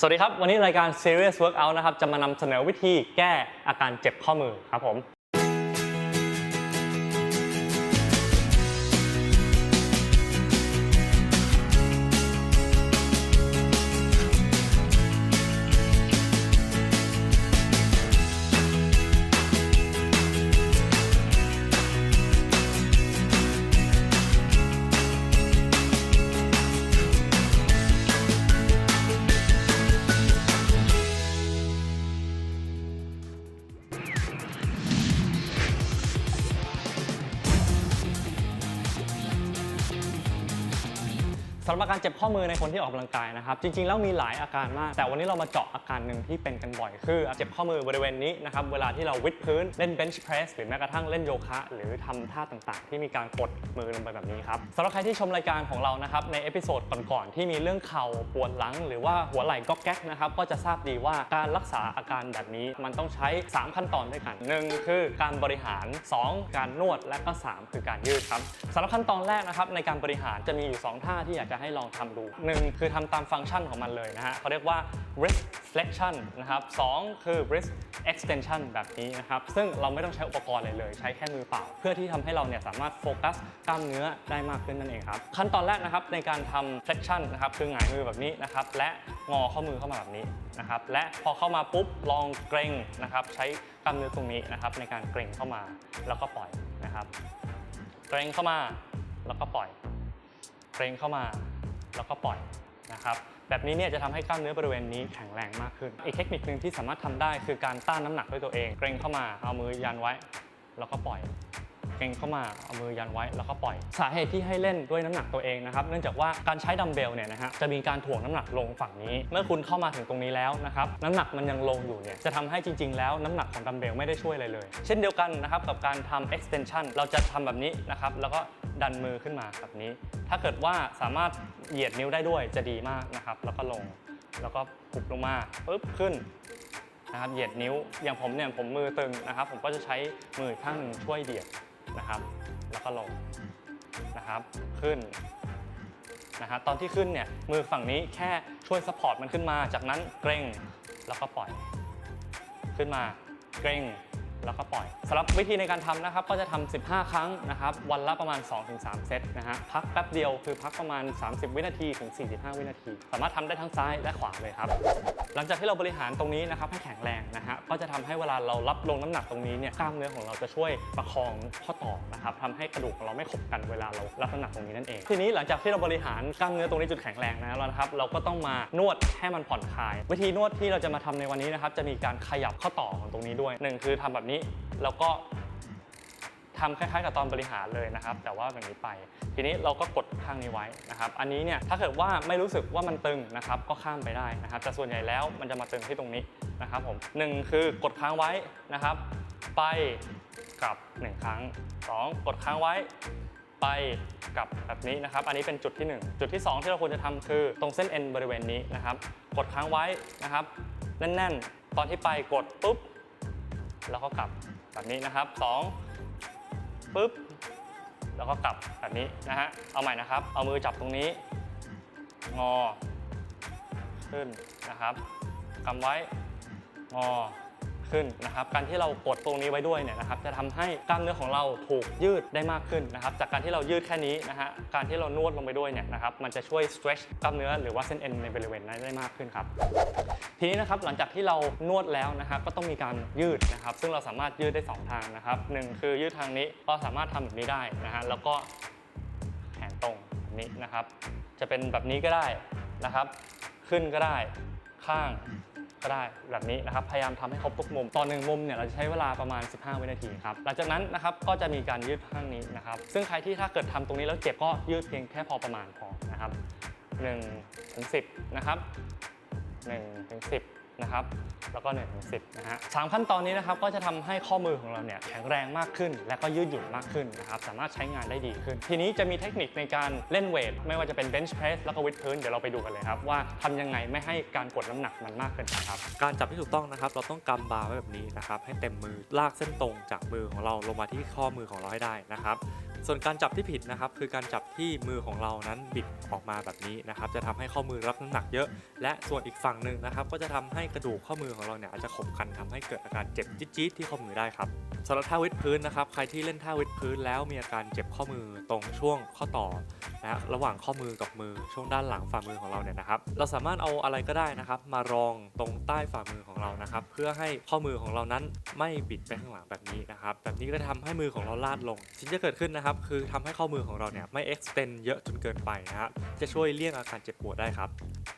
สวัสดีครับ วันนี้รายการ Serious Workout นะครับ จะมานำเสนอวิธีแก้อาการเจ็บข้อมือครับผม สำหรับอาการเจ็บข้อมือในคนที่ออกกำลังกายนะครับจริงๆแล้วมีหลายอาการมาก แต่วันนี้เรามาเจาะอาการหนึ่งที่เป็นกันบ่อย คือเจ็บข้อมือบริเวณนี้นะครับเวลาที่เราวิดพื้นเล่นเบนช์เพรสหรือแม้กระทั่งเล่นโยคะ หรือทำท่าต่างๆ ที่มีการกดมือลงไปแบบนี้ครับสำหรับใครที่ชมรายการของเรานะครับในเอพิโซดก่อนๆที่มีเรื่องเข่าปวดหลัง หรือว่าหัวไหล่ก๊อกแก๊กนะครับก็จะทราบดีว่าการรักษาอาการแบบนี้มันต้องใช้ 3 ขั้นตอนด้วยกันหนึ่งคือการบริหาร 2 การนวดและก็ 3 คือการยืดครับสำหรับขั้นตอนแรกนะครับในการบริหารจะมีอยู่ 2 ท่าที่อยากจะให้ลองทำดู 1 คือทำตามฟังก์ชันของมันเลยนะฮะเขาเรียกว่า wrist flexion นะครับสองคือ wrist extension แบบนี้นะครับ ซึ่งเราไม่ต้องใช้อุปกรณ์อะไรเลย ใช้แค่มือเปล่า เพื่อที่ทำให้เราเนี่ยสามารถโฟกัสกล้ามเนื้อได้มากขึ้นนั่นเองครับ ขั้นตอนแรกนะครับในการทำ flexion นะครับคือหงายมือแบบนี้นะครับและงอข้อมือเข้ามาแบบนี้นะครับและพอเข้ามาปุ๊บลองเกรงนะครับใช้กล้ามเนื้อตรงนี้นะครับในการเกรงเข้ามาแล้วก็ปล่อยนะครับเกรงเข้ามาแล้วก็ปล่อย เกรงเข้ามาแล้วก็ปล่อยนะครับแบบนี้เนี่ยจะทำให้กล้ามเนื้อบริเวณนี้แข็งแรงมากขึ้น อีกเทคนิคหนึ่งที่สามารถทำได้คือการต้านน้ำหนักด้วยตัวเอง เกรงเข้ามาเอามือยันไว้ แล้วก็ปล่อย เกรงเข้ามาเอามือยันไว้แล้วก็ปล่อย สาเหตุที่ให้เล่นด้วยน้ำหนักตัวเองนะครับเนื่องจากว่าการใช้ดัมเบลเนี่ยนะฮะจะมีการถ่วงน้ำหนักลงฝั่งนี้ เมื่อคุณเข้ามาถึงตรงนี้แล้วนะครับน้ำหนักมันยังลงอยู่เนี่ยจะทำให้จริง ๆ แล้วน้ำหนักของดัมเบลไม่ได้ช่วยอะไรเลย เช่นเดียวกันนะครับกับการทำ extension เราจะทำแบบนี้นะครับแล้วก็ดันมือขึ้นมาแบบนี้ ถ้าเกิดว่าสามารถเหยียดนิ้วได้ด้วยจะดีมากนะครับแล้วก็ลงแล้วก็ปุบลงมาปุ๊บขึ้นนะครับเหยียดนิ้วอย่างผมเนี่ยผมมือตึงนะครับ ผมก็จะใช้มือข้างนึงช่วยเหยียด นะครับ แล้วก็ลงนะครับ ขึ้นนะครับตอนที่ขึ้นเนี่ยมือฝั่งนี้แค่ช่วยซัพพอร์ตมันขึ้นมา จากนั้นเกร็งแล้วก็ปล่อย ขึ้นมาเกร็ง แล้วก็ปล่อยสำหรับวิธีในการทำนะครับก็จะทำ15 ครั้งนะครับ วันละประมาณ 2-3 เซตนะฮะพักแป๊บเดียวคือพักประมาณ 30 วินาทีถึง 45 วินาที สามารถทำได้ทั้งซ้ายและขวาเลยครับ หลังจากที่เราบริหารตรงนี้นะครับให้แข็งแรงนะฮะก็จะทำให้เวลาเรารับลงน้ำหนักตรงนี้เนี่ยกล้ามเนื้อของเราจะช่วยประคองข้อต่อนะครับทำให้กระดูกของเราไม่ขบกันเวลาเรารับน้ำหนักตรงนี้นั่นเองทีนี้หลังจากที่เราบริหารกล้ามเนื้อตรงนี้จุดแข็งแรงแล้วนะครับเราก็ต้องมานวดให้มันผ่อนคลาย วิธีนวดที่เราจะมาทำในวันนี้นะครับจะมีการขยับข้อต่อของตรงนี้ด้วยหนึ่งคือทำแบบนี้แล้วก็ทำคล้ายๆ กับตอนบริหารเลยนะครับ แต่ว่าแบบนี้ไป ทีนี้เราก็กดข้างนี้ไว้นะครับ อันนี้เนี่ยถ้าเกิดว่าไม่รู้สึกว่ามันตึงนะครับ ก็ข้ามไปได้นะครับ แต่ส่วนใหญ่แล้วมันจะมาตึงที่ตรงนี้นะครับผมหนึ่งคือกดค้างไว้นะครับ ไปกลับหนึ่งครั้งสองกดค้างไว้ ไปกลับแบบนี้นะครับ อันนี้เป็นจุดที่ 1 จุดที่ 2 ที่เราควรจะทำคือตรงเส้นเอ็นบริเวณนี้นะครับ กดค้างไว้นะครับแน่นๆ ตอนที่ไปกดปุ๊บ แล้วก็กลับแบบนี้นะครับสองปุ๊บ แล้วก็กลับแบบนี้นะฮะ เอาใหม่นะครับ เอามือจับตรงนี้ งอ ขึ้นนะครับกำไว้ งอ ขึ้นนะครับ การที่เรากดตรงนี้ไว้ด้วยเนี่ยนะครับ จะทำให้กล้ามเนื้อของเราถูกยืดได้มากขึ้นนะครับ จากการที่เรายืดแค่นี้นะฮะ การที่เรานวดลงไปด้วยเนี่ยนะครับ มันจะช่วย stretch กล้ามเนื้อหรือว่าเส้นเอ็นในบริเวณนั้นได้มากขึ้นครับทีนี้นะครับหลังจากที่เรานวดแล้วนะครับก็ต้องมีการยืดนะครับ ซึ่งเราสามารถยืดได้ 2 ทางนะครับหนึ่งคือยืดทางนี้ก็สามารถทำแบบนี้ได้นะฮะแล้วก็แขนตรงแบบนี้นะครับ จะเป็นแบบนี้ก็ได้นะครับ ขึ้นก็ได้ข้าง ก็ได้แบบนี้นะครับ พยายามทำให้ครบทุกมุม ตอนหนึ่งมุมเนี่ยเราจะใช้เวลาประมาณ 15 วินาทีครับ หลังจากนั้นนะครับก็จะมีการยืดข้างนี้นะครับ ซึ่งใครที่ถ้าเกิดทำตรงนี้แล้วเจ็บก็ยืดเพียงแค่พอประมาณพอนะครับ1ถึง10นะครับ1ถึง10 นะครับแล้วก็1ถึง10นะฮะสามขั้นตอนนี้นะครับก็จะทำให้ข้อมือของเราเนี่ยแข็งแรงมากขึ้น และก็ยืดหยุ่นมากขึ้นนะครับสามารถใช้งานได้ดีขึ้น ทีนี้จะมีเทคนิคในการเล่นเวทไม่ว่าจะเป็น bench press แล้วก็วิดพื้นเดี๋ยวเราไปดูกันเลยครับว่าทำยังไงไม่ให้การกดน้ำหนักมันมากเกินไปครับการจับที่ถูกต้องนะครับ เราต้องกำบาร์ไว้แบบนี้นะครับให้เต็มมือลากเส้นตรงจากมือของเราลงมาที่ข้อมือของเราให้ได้นะครับ ส่วนการจับที่ผิดนะครับคือการจับที่มือของเรานั้นบิดออกมาแบบนี้นะครับจะทำให้ข้อมือรับน้ำหนักเยอะ และส่วนอีกฝั่งหนึ่งนะครับก็จะทำให้กระดูกข้อมือของเราเนี่ยอาจจะขบคันทำให้เกิดอาการเจ็บจี๊ดที่ข้อมือได้ครับสำหรับท่าวิดพื้นนะครับใครที่เล่นท่าวิดพื้นแล้วมีอาการเจ็บข้อมือตรงช่วงข้อต่อ นะฮะระหว่างข้อมือกับมือช่วงด้านหลังฝ่ามือของเราเนี่ยนะครับ เราสามารถเอาอะไรก็ได้นะครับ มารองตรงใต้ฝ่ามือของเรานะครับ เพื่อให้ข้อมือของเรานั้นไม่บิดไปข้างหลังแบบนี้นะครับ แบบนี้ก็จะทำให้มือของเราลาดลง สิ่งที่จะเกิดขึ้นนะครับ คือทำให้ข้อมือของเราเนี่ยไม่ extend เยอะจนเกินไปนะฮะจะช่วยเลี่ยงอาการเจ็บปวดได้ครับ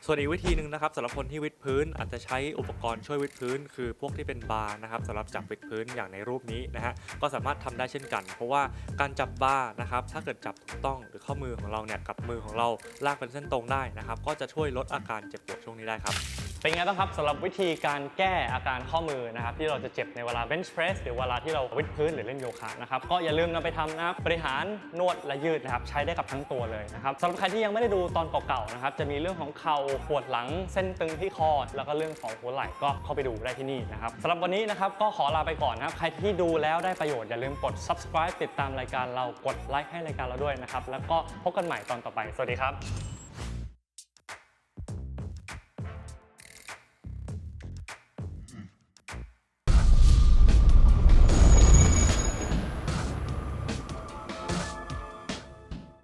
ส่วนอีกวิธีหนึ่งนะครับสำหรับคนที่วิดพื้นอาจจะใช้อุปกรณ์ช่วยวิดพื้น คือพวกที่เป็นบาร์นะครับสำหรับจับวิดพื้นอย่างในรูปนี้นะฮะก็สามารถทำได้เช่นกัน เพราะว่าการจับบาร์นะครับถ้าเกิดจับถูกต้องหรือข้อมือของเราเนี่ยกับมือของเราลากเป็นเส้นตรงได้นะครับ ก็จะช่วยลดอาการเจ็บปวดช่วงนี้ได้ครับ เป็นไงบ้างครับสำหรับวิธีการแก้อาการข้อมือนะครับที่เราจะเจ็บในเวลา bench press หรือเวลาที่เราวิดพื้นหรือเล่นโยคะนะครับก็อย่าลืมนำไปทำนะครับบริหารนวดและยืดนะครับใช้ได้กับทั้งตัวเลยนะครับสำหรับใครที่ยังไม่ได้ดูตอนเก่าๆนะครับจะมีเรื่องของเข่าปวดหลังเส้นตึงที่คอแล้วก็เรื่องของหัวไหล่ก็เข้าไปดูได้ที่นี่นะครับสำหรับวันนี้นะครับก็ขอลาไปก่อนนะครับใครที่ดูแล้วได้ประโยชน์อย่าลืมกด subscribe ติดตามรายการเรากดไลค์ให้รายการเราด้วยนะครับแล้วก็พบกันใหม่ตอนต่อไปสวัสดีครับ